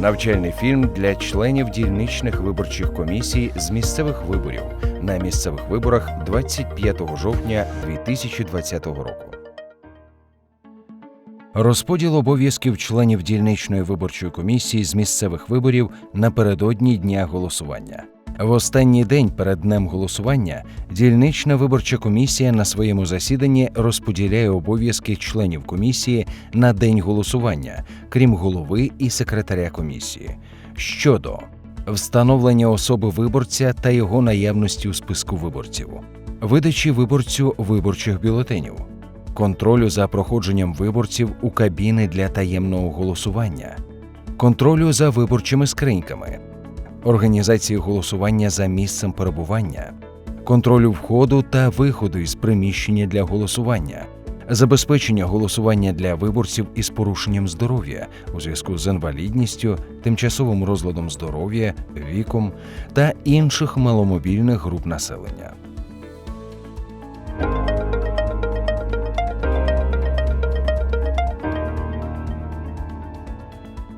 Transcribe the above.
Навчальний фільм для членів дільничних виборчих комісій з місцевих виборів на місцевих виборах 25 жовтня 2020 року. Розподіл обов'язків членів дільничної виборчої комісії з місцевих виборів напередодні дня голосування. В останній день перед днем голосування дільнична виборча комісія на своєму засіданні розподіляє обов'язки членів комісії на день голосування, крім голови і секретаря комісії, щодо встановлення особи виборця та його наявності у списку виборців, видачі виборцю виборчих бюлетенів, контролю за проходженням виборців у кабіни для таємного голосування, контролю за виборчими скриньками, організації голосування за місцем перебування, контролю входу та виходу із приміщення для голосування, забезпечення голосування для виборців із порушенням здоров'я у зв'язку з інвалідністю, тимчасовим розладом здоров'я, віком та інших маломобільних груп населення.